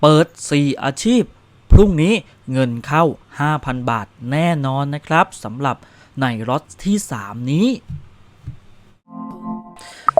เปิด 4 อาชีพ พรุ่งนี้เงินเข้า 5,000 บาทแน่นอนนะครับสำหรับในรถที่ 3 นี้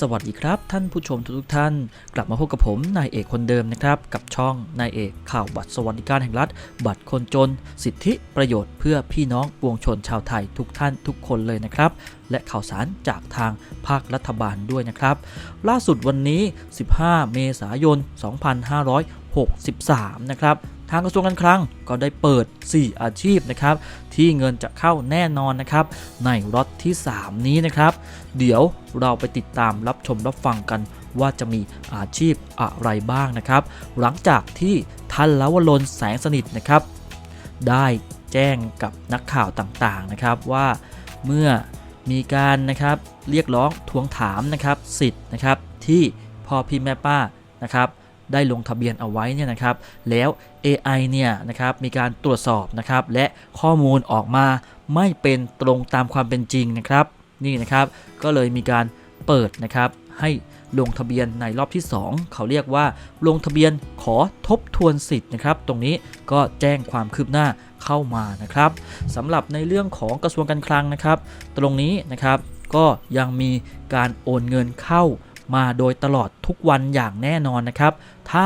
สวัสดีครับ ท่านผู้ชมทุกท่าน กลับมาพบกับผมนายเอกคนเดิมนะครับ กับช่องนายเอกข่าวบัตรสวัสดิการแห่งรัฐ บัตรคนจน สิทธิประโยชน์เพื่อพี่น้องปวงชนชาวไทยทุกท่านทุกคนเลยนะครับ และข่าวสารจากทางภาครัฐบาลด้วยนะครับ ล่าสุดวันนี้ 15 เมษายน 2563 นะครับ ทางกระทรวงการคลังก็ได้เปิด 4 อาชีพนะครับ ที่เงินจะเข้าแน่นอนนะครับ ในล็อตที่ 3 นี้นะครับ เดี๋ยวเราไปติดตามรับชมรับฟังกันว่าจะมีอาชีพอะไรบ้างนะครับ หลังจากที่ท่านลวรนแสงสนิทนะครับ ได้แจ้งกับนักข่าวต่างๆนะครับว่าเมื่อมีการนะครับเรียกร้องทวงถามนะครับสิทธิ์นะครับที่พ่อพี่แม่ป้านะครับ ได้ลงทะเบียนเอาไว้เนี่ยนะครับ แล้ว AI เนี่ยนะครับมีการตรวจสอบนะครับ และข้อมูลออกมาไม่เป็นตรงตามความเป็นจริงนะครับ นี่นะครับก็เลยมีการเปิดนะครับให้ลงทะเบียนในรอบที่ 2 เขาเรียกว่า ลงทะเบียนขอทบทวนสิทธิ์นะครับ ตรงนี้ก็แจ้งความคืบหน้าเข้ามานะครับสำหรับในเรื่องของกระทรวงการคลังนะครับ ตรงนี้นะครับก็ยังมีการโอนเงินเข้า มาโดยตลอดทุกวันอย่างแน่นอนนะครับ ถ้า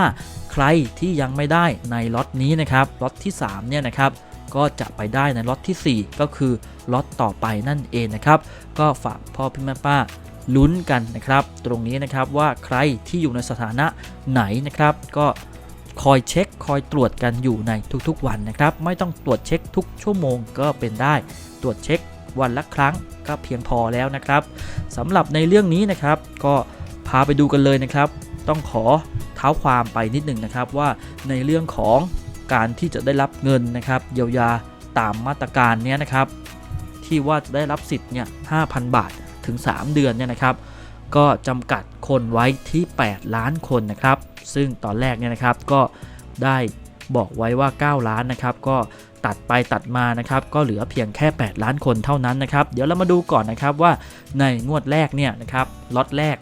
ใครที่ยังไม่ได้ในล็อตนี้นะครับล็อตที่3เนี่ยนะครับก็จะไปได้ในล็อตที่ 4 ก็คือล็อตต่อไปนั่นเองนะครับ ก็ฝากพ่อพี่แม่ป้าลุ้นกันนะครับ ตรงนี้นะครับว่าใครที่อยู่ในสถานะไหนนะครับ ก็คอยเช็คคอยตรวจกันอยู่ในทุกๆวันนะครับ ไม่ต้องตรวจเช็คทุกชั่วโมงก็เป็นได้ ตรวจเช็ควันละครั้งก็เพียงพอแล้วนะครับสำหรับในเรื่องนี้นะครับก็าไปดูกันเลยนะครับ ต้องขอเท้าความไปนิดหนึ่งนะครับว่าในเรื่องของการที่จะได้รับเงินนะครับ เยียวยาตามมาตรการเนี้ยนะครับ ที่ว่าจะได้รับสิทธิ์เนี่ย5,000 บาทถึง 3 เดือนเนี่ยนะครับ ก็จำกัดคนไว้ที่ 8 ล้านคนนะครับ ซึ่งตอนแรกเนี่ยนะครับก็ได้บอกไว้ว่า 9 ล้านนะครับ ก็ตัดไปตัดมานะครับ ก็เหลือเพียงแค่ 8 ล้านคนเท่านั้นนะครับ เดี๋ยวเรามาดูก่อนนะครับว่าในงวดแรกเนี่ยนะครับล็อตแรก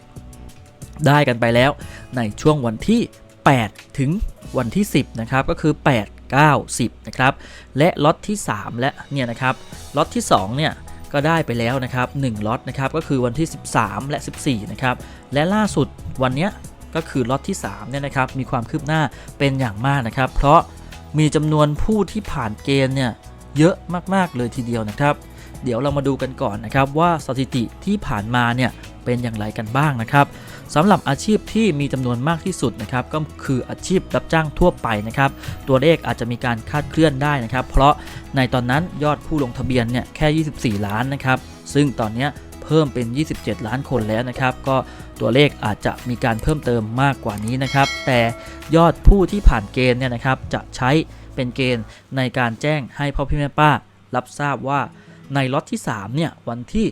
ได้กันไปแล้วในช่วงวันที่ 8 ถึงวันที่ 10 นะครับ ก็คือ 8 9 10 นะครับ และล็อตที่ 3 และเนี่ยนะครับล็อตที่ 2 เนี่ยก็ได้ไปแล้วนะครับ1ล็อตนะครับก็คือวันที่ 13 และ 14 นะครับ และล่าสุดวันเนี้ยก็คือล็อตที่3เนี่ยนะครับมีความคืบหน้าเป็นอย่างมากนะครับ เพราะมีจำนวนผู้ที่ผ่านเกณฑ์เนี่ยเยอะมากๆเลยทีเดียวนะครับ เดี๋ยวเรามาดูกันก่อนนะครับว่าสถิติที่ผ่านมาเนี่ย เป็นอย่างไรกันบ้างนะครับสำหรับอาชีพที่มีจำนวนมากที่สุดนะครับก็คืออาชีพรับจ้างทั่วไปนะครับตัวเลขอาจจะมีการคาดเคลื่อนได้นะครับ เพราะในตอนนั้นยอดผู้ลงทะเบียนเนี่ยแค่ 24 ล้านนะครับซึ่งตอนนี้เพิ่มเป็น 27 ล้านคนแล้วนะครับ ก็ตัวเลขอาจจะมีการเพิ่มเติมมากกว่านี้นะครับ แต่ยอดผู้ที่ผ่านเกณฑ์เนี่ยนะครับจะใช้เป็นเกณฑ์ในการแจ้งให้พ่อพี่แม่ป้า รับทราบว่า ในล็อตที่3เนี่ยวันที่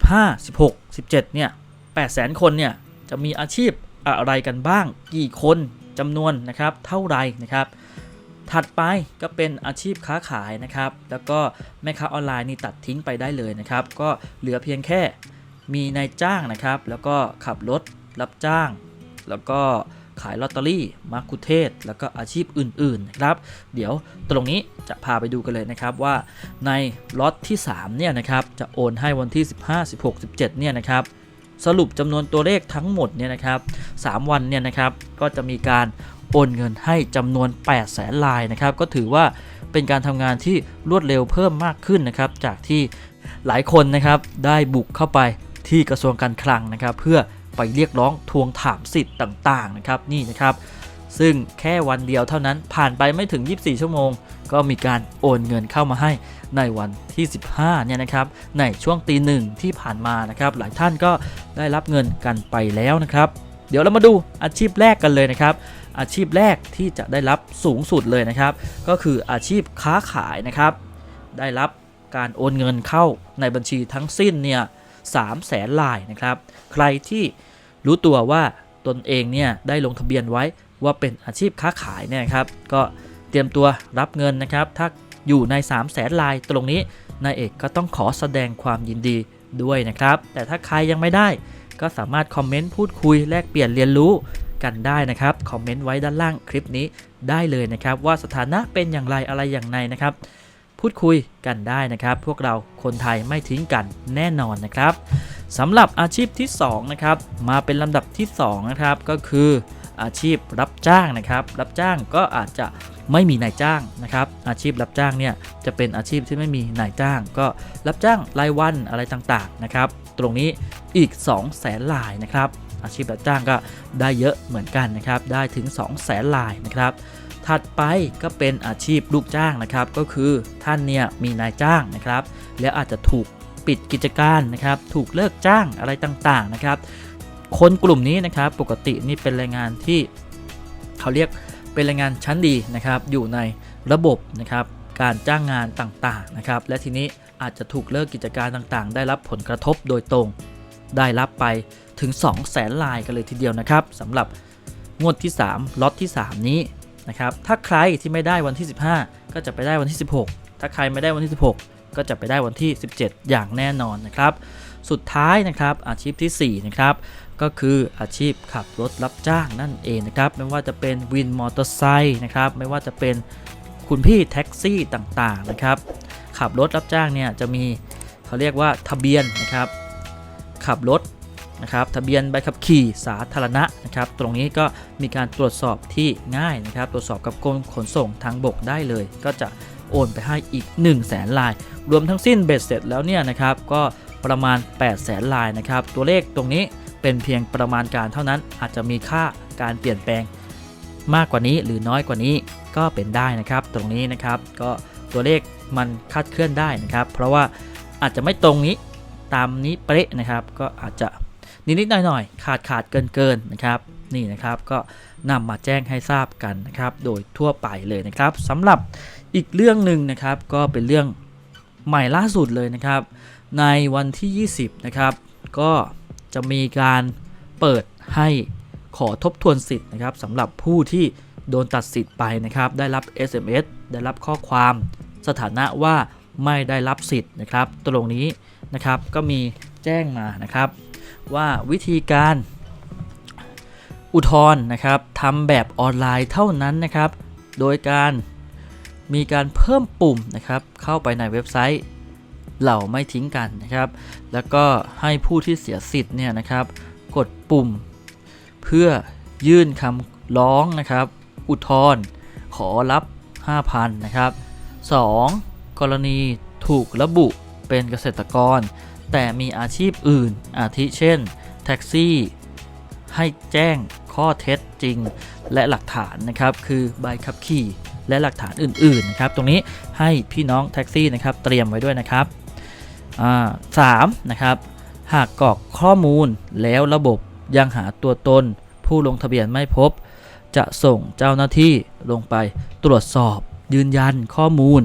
15 16 17เนี่ย8 0 0 0 0 คนเนี่ยจะมีอาชีพอะไรกันบ้าง กี่คนจำนวนนะครับเท่าไรนะครับถัดไปก็เป็นอาชีพค้าขายนะครับ แล้วก็แม่ค้าออนไลน์นี่ตัดทิ้งไปได้เลยนะครับ ก็เหลือเพียงแค่มีนายจ้างนะครับ แล้วก็ขับรถรับจ้าง แล้วก็ ขายลอตเตอรี่มาคุเทศ แล้วก็อาชีพอื่นๆนะครับเดี๋ยวตรงนี้จะพาไปดูกันเลยนะครับว่าในล็อตที่3เนี่ยนะครับจะโอนให้วันที่ 15 16 17เนี่ยนะครับสรุปจำนวนตัวเลขทั้งหมดเนี่ยนะครับ3วันเนี่ยนะครับก็จะมีการโอนเงินให้จำนวน8แสนลายนะครับก็ถือว่าเป็นการทำงานที่รวดเร็วเพิ่มมากขึ้นนะครับจากที่หลายคนนะครับได้บุกเข้าไปที่กระทรวงการคลังนะครับ เพื่อ ไปเรียกร้องทวงถามสิทธิ์ต่างๆนะครับนี่นะครับ ซึ่งแค่วันเดียวเท่านั้นผ่านไปไม่ถึง 24 ชั่วโมง ก็มีการโอนเงินเข้ามาให้ในวันที่ 15 เนี่ยนะครับ ในช่วงตีหนึ่งที่ผ่านมานะครับ หลายท่านก็ได้รับเงินกันไปแล้วนะครับ เดี๋ยวเรามาดูอาชีพแรกกันเลยนะครับอาชีพแรกที่จะได้รับสูงสุดเลยนะครับ ก็คืออาชีพค้าขายนะครับ ได้รับการโอนเงินเข้าในบัญชีทั้งสิ้นเนี่ย สามแสนลายนะครับ ใครที่รู้ตัวว่าตนเองเนี่ยได้ลงทะเบียนไว้ว่าเป็นอาชีพค้าขายเนี่ยครับ ก็เตรียมตัวรับเงินนะครับ ถ้าอยู่ใน 3 0 0แสนลายตรงนี้นายเอกก็ต้องขอแสดงความยินดีด้วยนะครับ แต่ถ้าใครยังไม่ได้ ก็สามารถคอมเมนต์พูดคุยแลกเปลี่ยนเรียนรู้กันได้นะครับ คอมเมนต์ไว้ด้านล่างคลิปนี้ได้เลยนะครับ ว่าสถานะเป็นอย่างไรอะไรอย่างไรนะครับ พูดคุยกันได้นะครับ พวกเราคนไทยไม่ทิ้งกันแน่นอนนะครับสำหรับอาชีพที่2นะครับมาเป็นลำดับที่2นะครับก็คืออาชีพรับจ้างนะครับ รับจ้างก็อาจจะไม่มีนายจ้างนะครับ อาชีพรับจ้างเนี่ยจะเป็นอาชีพที่ไม่มีนายจ้าง ก็รับจ้างรายวันอะไรต่างๆนะครับ ตรงนี้อีก 2 0 0แสนลายนะครับ อาชีพรับจ้างก็ได้เยอะเหมือนกันนะครับ ได้ถึง 2 0 0แสนลายนะครับ ถัดไปก็เป็นอาชีพลูกจ้างนะครับ ก็คือท่านเนี่ยมีนายจ้างนะครับ แล้วอาจจะถูกปิดกิจการนะครับ ถูกเลิกจ้างอะไรต่างๆนะครับ คนกลุ่มนี้นะครับปกตินี่เป็นแรงงานที่เขาเรียกเป็นแรงงานชั้นดีนะครับ อยู่ในระบบนะครับการจ้างงานต่างๆนะครับ และทีนี้อาจจะถูกเลิกกิจการต่างๆ ได้รับผลกระทบโดยตรง ได้รับไปถึง 2 0 0แสนลายกันเลยทีเดียวนะครับสำหรับงวดที่ 3ล็อตที่ 3 นี้ นะครับ ถ้าใครที่ไม่ได้วันที่ 15 ก็จะไปได้วันที่ 16 ถ้าใครไม่ได้วันที่ 16 ก็จะไปได้วันที่ 17 อย่างแน่นอนนะครับ สุดท้ายนะครับอาชีพที่4นะครับก็คืออาชีพขับรถรับจ้างนั่นเองนะครับ ไม่ว่าจะเป็นวินมอเตอร์ไซค์นะครับ ไม่ว่าจะเป็นคุณพี่แท็กซี่ต่างๆนะครับ ขับรถรับจ้างเนี่ยจะมีเขาเรียกว่าทะเบียนนะครับ ขับรถ นะครับทะเบียนใบขับขี่สาธารณะนะครับตรงนี้ก็มีการตรวจสอบที่ง่ายนะครับตรวจสอบกับกรมขนส่งทางบกได้เลย ก็จะโอนไปให้อีก 1 0 0 0 0แสนลาย รวมทั้งสิ้นเบ็ดเสร็จแล้วเนี่ยนะครับก็ประมาณ 8 0 0แสนลายนะครับตัวเลขตรงนี้เป็นเพียงประมาณการเท่านั้นอาจจะมีค่าการเปลี่ยนแปลงมากกว่านี้หรือน้อยกว่านี้ก็เป็นได้นะครับ ตรงนี้นะครับก็ตัวเลขมันคาดเคลื่อนได้นะครับ เพราะว่าอาจจะไม่ตรงนี้ตามนี้เป๊ะนะครับ ก็อาจจะ นิดๆหน่อยๆขาดขาดเกินเกินๆนะครับนี่นะครับก็นำมาแจ้งให้ทราบกันนะครับ โดยทั่วไปเลยนะครับสำหรับอีกเรื่องหนึ่งนะครับก็เป็นเรื่องใหม่ล่าสุดเลยนะครับ ในวันที่ 20 นะครับ ก็จะมีการเปิดให้ขอทบทวนสิทธิ์นะครับสำหรับผู้ที่โดนตัดสิทธิ์ไปนะครับ ได้รับ SMS ได้รับข้อความ สถานะว่าไม่ได้รับสิทธิ์นะครับ ตรงนี้นะครับก็มีแจ้งมานะครับ ว่าวิธีการอุทธรณ์นะครับทำแบบออนไลน์เท่านั้นนะครับ โดยการมีการเพิ่มปุ่มนะครับ เข้าไปในเว็บไซต์เหล่าไม่ทิ้งกันนะครับ แล้วก็ให้ผู้ที่เสียสิทธิ์เนี่ยนะครับ กดปุ่ม เพื่อยื่นคำร้องนะครับ อุทธรณ์ขอรับ 5,000 นะครับ 2. กรณีถูกระบุเป็นเกษตรกร แต่มีอาชีพอื่น อาทิเช่น แท็กซี่ ให้แจ้งข้อเท็จจริง และหลักฐานนะครับ คือใบขับขี่และหลักฐานอื่นๆนะครับ ตรงนี้ให้พี่น้องแท็กซี่นะครับเตรียมไว้ด้วยนะครับสามนะครับ หากกรอกข้อมูลแล้วระบบยังหาตัวตน ผู้ลงทะเบียนไม่พบ จะส่งเจ้าหน้าที่ลงไปตรวจสอบยืนยันข้อมูล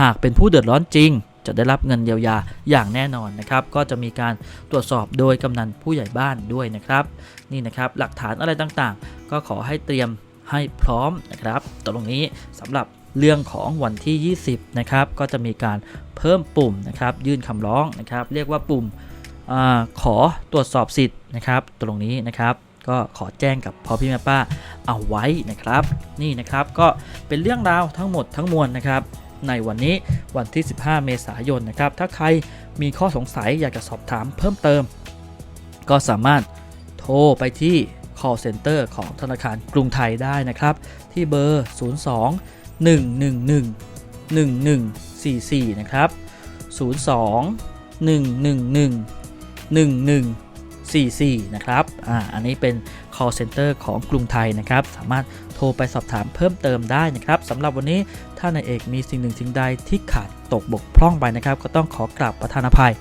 หากเป็นผู้เดือดร้อนจริง จะได้รับเงินเยียวยาอย่างแน่นอนนะครับก็จะมีการตรวจสอบโดยกำนันผู้ใหญ่บ้านด้วยนะครับนี่นะครับหลักฐานอะไรต่างๆ ก็ขอให้เตรียมให้พร้อมนะครับตรงนี้สำหรับเรื่องของวันที่ 20 นะครับ ก็จะมีการเพิ่มปุ่มนะครับ ยื่นคำร้องนะครับ เรียกว่าปุ่มอขอตรวจสอบสิทธิ์นะครับ ตรงนี้นะครับก็ขอแจ้งกับพ่อพี่แม่ป้าเอาไว้นะครับ นี่นะครับก็เป็นเรื่องราวทั้งหมดทั้งมวลนะครับ ในวันนี้วันที่ 15 เมษายนนะครับ ถ้าใครมีข้อสงสัยอยากจะสอบถามเพิ่มเติม ก็สามารถโทรไปที่ call center ของธนาคารกรุงไทยได้นะครับ ที่เบอร์ 02 111 1144 นะครับ 02 111 1144 44นะครับ อ่า อันนี้เป็น call center ของกรุงไทยนะครับ สามารถ รไปสอบถามเพิ่มเติมได้นะครับสำหรับวันนี้ถ้านายเอกมีสิ่งหนึ่งสิ่งใดที่ขาดตกบกพร่องไปนะครับ ก็ต้องขอกราบประธานอภัย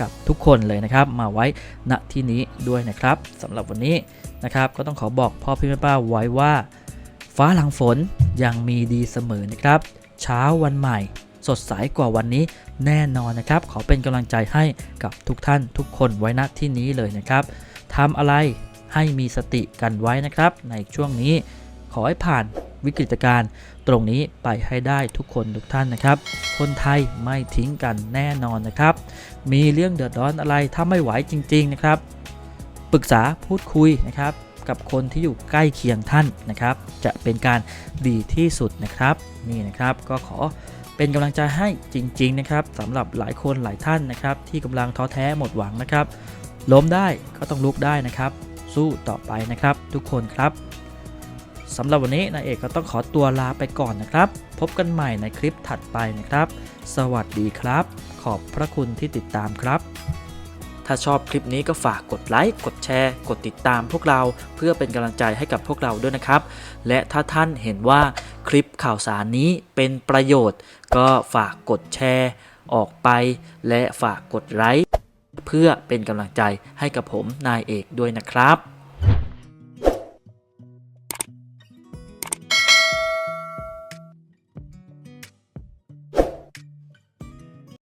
กับทุกคนเลยนะครับ มาไว้ณที่นี้ด้วยนะครับสำหรับวันนี้นะครับก็ต้องขอบอกพ่อพี่แม่ป้าไว้ว่า ฟ้าหลังฝนยังมีดีเสมอนะครับ เช้าวันใหม่ สดใสกว่าวันนี้แน่นอนนะครับ ขอเป็นกำลังใจให้กับทุกท่านทุกคนไว้ณที่นี้เลยนะครับทำอะไรให้มีสติกันไว้นะครับ ในช่วงนี้ ขอให้ผ่านวิกฤตการณ์ตรงนี้ไปให้ได้ทุกคนทุกท่านนะครับ คนไทยไม่ทิ้งกันแน่นอนนะครับ มีเรื่องเดือดร้อนอะไรถ้าไม่ไหวจริง ๆ นะครับ ปรึกษาพูดคุยนะครับ กับคนที่อยู่ใกล้เคียงท่านนะครับ จะเป็นการดีที่สุดนะครับนี่นะครับก็ขอเป็นกำลังใจให้จริง ๆ นะครับสำหรับหลายคนหลายท่านนะครับ ที่กำลังท้อแท้หมดหวังนะครับล้มได้ก็ต้องลุกได้นะครับ สู้ต่อไปนะครับ ทุกคนครับ สำหรับวันนี้นายเอกก็ต้องขอตัวลาไปก่อนนะครับ พบกันใหม่ในคลิปถัดไปนะครับ สวัสดีครับ ขอบพระคุณที่ติดตามครับ ถ้าชอบคลิปนี้ก็ฝากกดไลค์กดแชร์ กดติดตามพวกเราเพื่อเป็นกำลังใจให้กับพวกเราด้วยนะครับ และถ้าท่านเห็นว่าคลิปข่าวสารนี้เป็นประโยชน์ ก็ฝากกดแชร์ ออกไป และฝากกดไลค์เพื่อเป็นกำลังใจให้กับผมนายเอกด้วยนะครับ